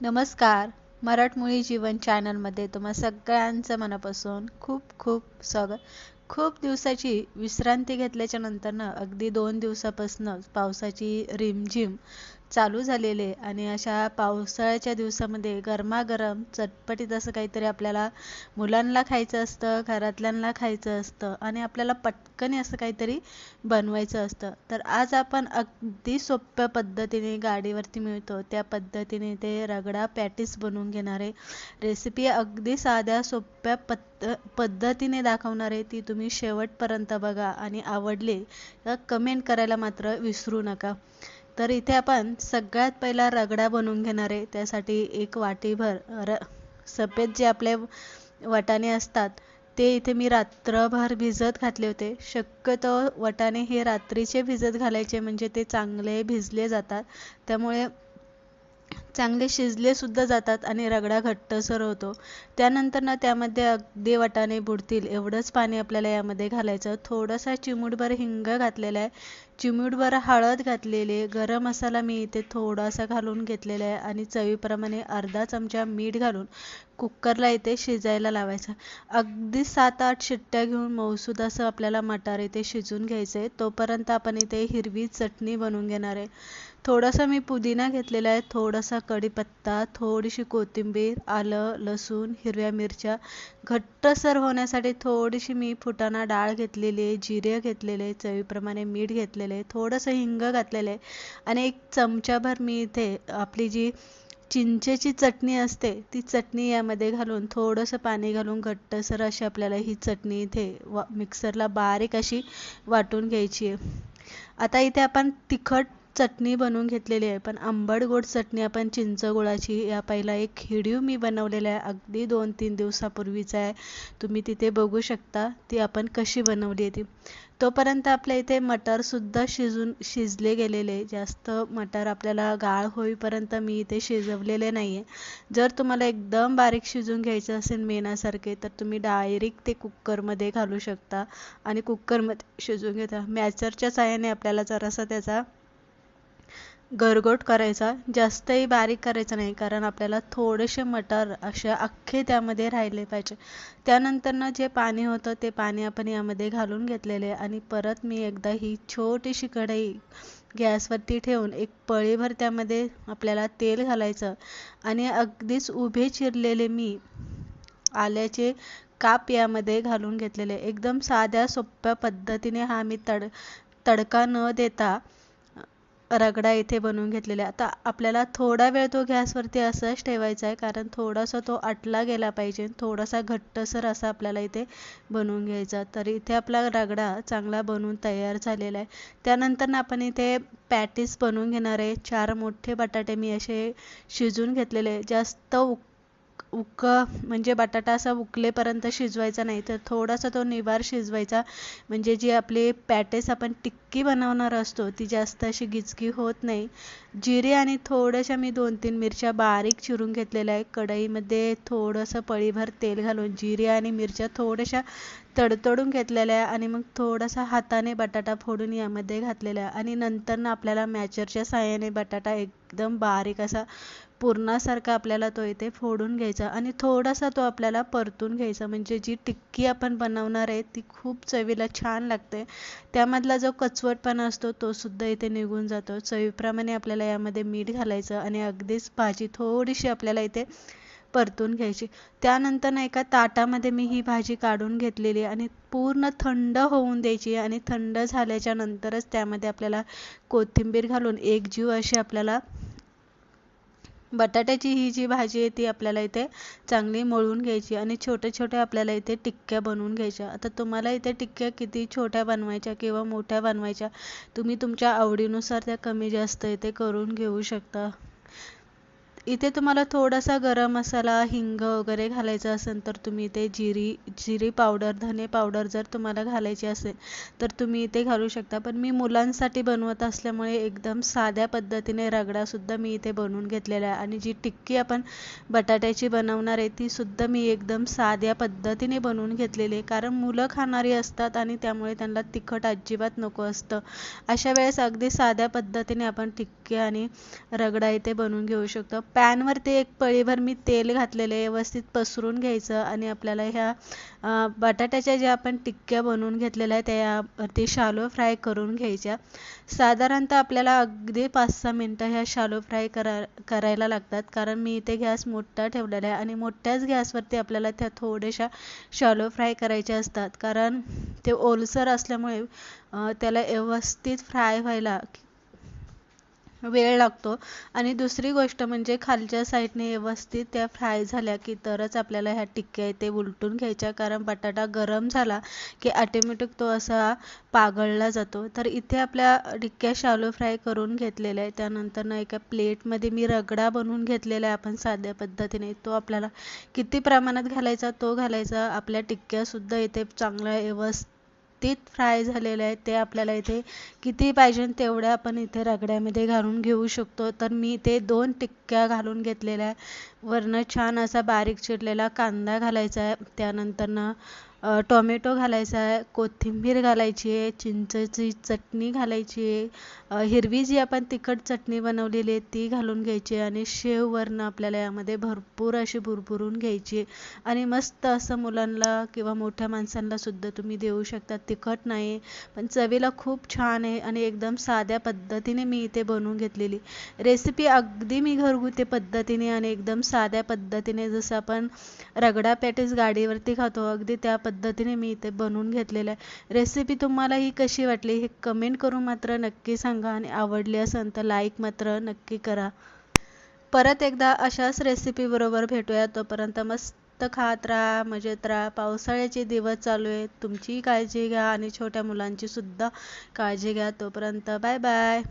नमस्कार. मराठमोळी जीवन चॅनलमध्ये तुम्हा सगळ्यांचं मनापासून खूप खूप स्वागत. खूप दिवसाची विश्रांती घेतल्याच्या नंतरनं अगदी दोन दिवसापासून पावसाची रिमझिम चालू झालेले आणि अशा पावसाळ्याच्या दिवसामध्ये गरमागरम चटपटीत असं काहीतरी आपल्याला मुलांना खायचं असतं घरातल्यांना खायचं असतं आणि आपल्याला पटकन असं काहीतरी बनवायचं असतं. तर आज आपण अगदी सोप्या पद्धतीने गाडीवरती मिळतो. त्या पद्धतीने ते रगडा पॅटीस बनवून घेणारे रेसिपी अगदी साध्या सोप्या पद्ध पद्धतीने दाखवणार आहे ती तुम्ही शेवटपर्यंत बघा आणि आवडले तर कमेंट करायला मात्र विसरू नका. तर इथे आपण सगळ्यात पहिला रगडा बनवून घेणार आहे. त्यासाठी एक वाटीभर र सफेद जे आपले वटाणे असतात ते इथे मी रात्रभर भिजत घातले होते. शक्यतो वटाणे हे रात्रीचे भिजत घालायचे म्हणजे ते चांगले भिजले जातात. त्यामुळे चांगले शिजले सुद्धा जातात आणि रगडा घट्टसर होतो. त्यानंतर ना त्यामध्ये अगदी वटाने बुडतील एवढंच पाणी आपल्याला यामध्ये घालायचं. थोडासा चिमूटभर हिंग घातलेला आहे. चिमूटभर हळद घातलेली गरम मसाला मी इथे थोडासा घालून घेतलेला आहे आणि चवीप्रमाणे अर्धा चमचा मीठ घालून कुकरला इथे शिजायला लावायचं. अगदी सात आठ शिट्ट्या घेऊन मौसूद असं आपल्याला मटार इथे शिजून घ्यायचं आहे तोपर्यंत आपण इथे हिरवी चटणी बनवून घेणार आहे. थोडासा मी पुदिना घेतलेला आहे. थोडासा कढीपत्ता थोडीशी कोथिंबीर आलं लसूण हिरव्या मिरच्या. घट्टसर होण्यासाठी थोडीशी मी फुटाणा डाळ घेतलेली आहे जिरे घेतलेले चवीप्रमाणे मीठ घेतलेले आहे थोडंसं हिंग घातलेलं आहे. आणि एक चमचाभर मी इथे आपली जी चिंचेची चटणी असते ती चटणी यामध्ये घालून थोडंसं पाणी घालून घट्टसर अशी आपल्याला ही चटणी इथे वा मिक्सरला बारीक अशी वाटून घ्यायची आहे. आता इथे आपण तिखट चटणी बनवून घेतलेली आहे. पण आंबट गोड चटणी आपण चिंच गुळाची या पहिला एक खिडीव मी बनवलेला आहे. अगदी दोन तीन दिवसापूर्वीचा आहे. तुम्ही तिथे बघू शकता ती आपण कशी बनवली आहे ती. तोपर्यंत आपल्या इथे मटारसुद्धा शिजून शिजले गेलेले जास्त मटार आपल्याला गाळ होईपर्यंत मी इथे शिजवलेले नाही आहे जर तुम्हाला एकदम बारीक शिजून घ्यायचं असेल मेनासारखे तर तुम्ही डायरेक्ट ते कुकरमध्ये घालू शकता. आणि कुकरमध्ये शिजून घेता. मॅचरच्या साहाय्याने आपल्याला जरासा त्याचा गरगोट करायचा जास्तही बारीक करायचं नाही कारण आपल्याला थोडेसे मटार असे अख्खे त्यामध्ये राहिले पाहिजे. त्यानंतर ना जे पाणी होतं ते पाणी आपण यामध्ये घालून घेतलेले आणि परत मी एकदा ही छोटीशी कढई गॅसवरती ठेवून एक पळीभर त्यामध्ये आपल्याला तेल घालायचं आणि अगदीच उभे चिरलेले मी आल्याचे काप यामध्ये घालून घेतलेले. एकदम साध्या सोप्या पद्धतीने हा मी तड तडका न देता रगडा इथे बनवून घेतलेला आहे आता आपल्याला थोडा वेळ तो गॅसवरती असंच ठेवायचा आहे कारण थोडासा तो आटला गेला पाहिजे. थोडासा घट्टसर असा आपल्याला इथे बनवून घ्यायचा. तर इथे आपला रगडा चांगला बनवून तयार झालेला आहे. त्यानंतर आपण इथे पॅटीस बनवून घेणार आहे. चार मोठे बटाटे मी असे शिजून घेतलेले जास्त उक उक म्हणजे बटाटा असा उकलेपर्यंत शिजवायचा नाही तर थोडासा तो निवार शिजवायचा. म्हणजे जी आपली पॅटेस आपण टिक्की बनवणार असतो ती जास्त अशी गिचकी होत नाही. जिरे आणि थोड्याशा मी दोन तीन मिरच्या बारीक चिरून घेतलेल्या आहे कढईमध्ये थोडंसं पळीभर तेल घालून जिरे आणि मिरच्या थोड्याशा तडतडून घेतलेल्या आहे आणि मग थोडासा हाताने बटाटा फोडून यामध्ये घातलेला आहे. आणि नंतर ना आपल्याला मॅचरच्या साहाय्याने बटाटा एकदम बारीक असा पुरणासारखा आपल्याला तो इथे फोडून घ्यायचा आणि थोडासा तो आपल्याला परतून घ्यायचा. म्हणजे जी टिक्की आपण बनवणार आहे ती खूप चवीला छान लागते. त्यामधला जो कचवटपणा असतो तो सुद्धा इथे निघून जातो. चवीप्रमाणे आपल्याला यामध्ये मीठ घालायचं आणि अगदीच भाजी थोडीशी आपल्याला इथे परतून घ्यायची. त्यानंतर ना एका ताटामध्ये मी ही भाजी काढून घेतलेली आणि पूर्ण थंड होऊन द्यायची आणि थंड झाल्याच्या नंतरच त्यामध्ये आपल्याला कोथिंबीर घालून एकजीव अशी आपल्याला बटाट्याची ही जी भाजी आहे ती आपल्याला इथे चांगली मळून घ्यायची आणि छोटे छोटे आपल्याला इथे टिक्क्या बनवून घ्यायच्या. आता तुम्हाला इथे टिक्क्या किती छोट्या बनवायच्या किंवा मोठ्या बनवायच्या तुम्ही तुमच्या आवडीनुसार त्या कमी जास्त इथे करून घेऊ शकता. इथे तुम्हाला थोडासा गरम मसाला हिंग वगैरे घालायचा असेल तर तुम्ही इथे जिरी जिरी पावडर धने पावडर जर तुम्हाला घालायची असेल तर तुम्ही इथे घालू शकता. पण मी मुलांसाठी बनवत असल्यामुळे एकदम साध्या पद्धतीने रगडासुद्धा मी इथे बनवून घेतलेला आहे. आणि जी टिक्की आपण बटाट्याची बनवणार आहे तीसुद्धा मी एकदम साध्या पद्धतीने बनवून घेतलेली आहे. कारण मुलं खाणारी असतात आणि त्यामुळे त्यांना तिखट अजिबात नको असतं. अशा वेळेस अगदी साध्या पद्धतीने आपण टिक्की आणि रगडा इथे बनवून घेऊ शकतो. पॅनवरती एक पळीभर मी तेल घातलेले व्यवस्थित पसरून घ्यायचं आणि आपल्याला ह्या बटाट्याच्या ज्या आपण टिक्क्या बनवून घेतलेल्या आहेत त्यावरती शालो फ्राय करून घ्यायच्या. साधारणतः आपल्याला अगदी पाच सहा मिनटं ह्या शालो फ्राय करा करायला लागतात. कारण मी इथे गॅस मोठा ठेवलेला आहे आणि मोठ्याच गॅसवरती आपल्याला त्या थोड्याशा शालो फ्राय करायच्या असतात. कारण ते ओलसर असल्यामुळे त्याला व्यवस्थित फ्राय व्हायला वेळ लागतो. आणि दुसरी गोष्ट म्हणजे खालच्या साईडने व्यवस्थित त्या फ्राय झाल्या की तरच आपल्याला ह्या टिक्क्या ते उलटून घ्यायच्या. कारण बटाटा गरम झाला की ॲटोमॅटिक तो असा पागळला जातो. तर इथे आपल्या टिक्क्या शालो फ्राय करून घेतलेल्या आहे त्यानंतर ना एका प्लेटमध्ये मी रगडा बनवून घेतलेला आहे आपण साध्या पद्धतीने. तो आपल्याला किती प्रमाणात घालायचा तो घालायचा. आपल्या टिक्क्यासुद्धा इथे चांगल्या व्यवस्थित व्यवस्थित फ्राय झालेले आहेत ते आपल्याला इथे किती पाहिजे तेवढ्या आपण इथे रगड्यामध्ये घालून घेऊ शकतो. तर मी इथे दोन टिक्क्या घालून घेतलेल्या आहे वरनं छान असा बारीक चिरलेला कांदा घालायचा आहे. त्यानंतरनं टोमॅटो घालायचा आहे कोथिंबीर घालायची आहे चिंचेची चटणी घालायची आहे. हिरवी जी आपण तिखट चटणी बनवलेली आहे ती घालून घ्यायची आणि शेव वरनं आपल्याला यामध्ये भरपूर अशी भुरभुरून घ्यायची आणि मस्त असं मुलांना किंवा मोठ्या माणसांना सुद्धा तुम्ही देऊ शकता. तिखट नाही पण चवीला खूप छान आहे आणि एकदम साध्या पद्धतीने मी इथे बनवून घेतलेली. रेसिपी अगदी मी घरगुती पद्धतीने आणि एकदम साध्या पद्धतीने जसं आपण रगडा पॅटीस गाडीवरती खातो अगदी त्या पद्धतीने मी इथे बनवून घेतलेलं आहे. रेसिपी तुम्हाला ही कशी वाटली हे कमेंट करून मात्र नक्की सांगा आणि आवडली असेल तर लाईक मात्र नक्की करा. परत एकदा अशाच रेसिपीबरोबर भेटूया. तोपर्यंत मस्त खात राहा मजेत राहा. पावसाळ्याचे दिवस चालू आहेत. तुमची काळजी घ्या आणि छोट्या मुलांची सुद्धा काळजी घ्या. तोपर्यंत बाय बाय